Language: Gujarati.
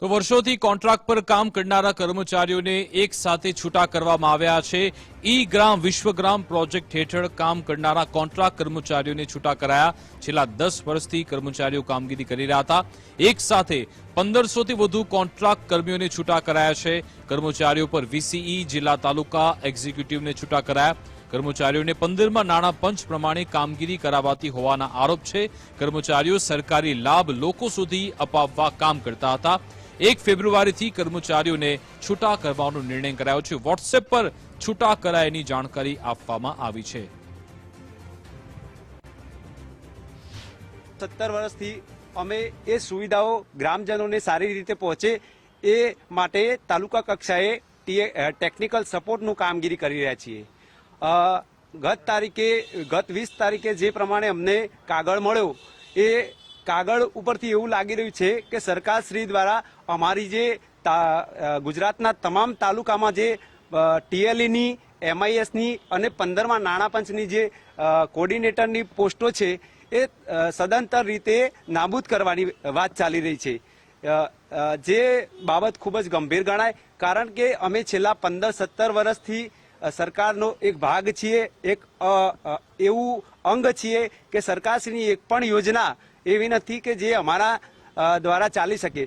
તો વર્ષોથી કોન્ટ્રાક્ટ પર કામ કરનારા કર્મચારીઓને એક સાથે છૂટા કરવામાં આવ્યા છે. ઈ ગ્રામ વિશ્વગ્રામ પ્રોજેક્ટ હેઠળ કામ કરનારા કોન્ટ્રાક્ટ કર્મચારીઓને છૂટા કરાયા. છેલ્લા દસ વર્ષથી કર્મચારીઓ કામગીરી કરી રહ્યા હતા. એક સાથે પંદરસોથી વધુ કોન્ટ્રાક્ટ કર્મીઓને છૂટા કરાયા છે. કર્મચારીઓ પર વીસીઈ, જિલ્લા તાલુકા એક્ઝિક્યુટિવને છૂટા કરાયા. કર્મચારીઓને પંદરમાં નાણાં પંચ પ્રમાણે કામગીરી કરાવાતી હોવાના આરોપ છે. કર્મચારીઓ સરકારી લાભ લોકો સુધી અપાવવા કામ કરતા હતા. એક ફેબ્રુઆરીથી કર્મચારીઓને છૂટા કરવાનો નિર્ણય કરાયો છે. વોટ્સએપ પર છૂટા કરાયાની જાણકારી આપવામાં આવી છે. સત્તર વર્ષથી અમે એ સુવિધાઓ ગ્રામજનોને સારી રીતે પહોંચે એ માટે તાલુકા કક્ષાએ ટેકનિકલ સપોર્ટનું કામગીરી કરી રહ્યા છીએ. ગત તારીખે, ગત વીસ તારીખે જે પ્રમાણે અમને કાગળ મળ્યો એ કાગળ ઉપરથી એવું લાગી રહ્યું છે કે સરકારશ્રી દ્વારા અમારી જે ગુજરાતના તમામ તાલુકામાં જે ટીએલઈની, એમઆઈએસની અને પંદરમાં નાણાં પંચની જે કોર્ડિનેટરની પોસ્ટો છે, એ સદંતર રીતે નાબૂદ કરવાની વાત ચાલી રહી છે. જે બાબત ખૂબ જ ગંભીર ગણાય, કારણ કે અમે છેલ્લા પંદર સત્તર વર્ષથી સરકારનો એક ભાગ છીએ, એક એવું અંગ છીએ કે સરકારશ્રીની એક પણ યોજના એવી નથી કે જે અમારા દ્વારા ચાલી શકે.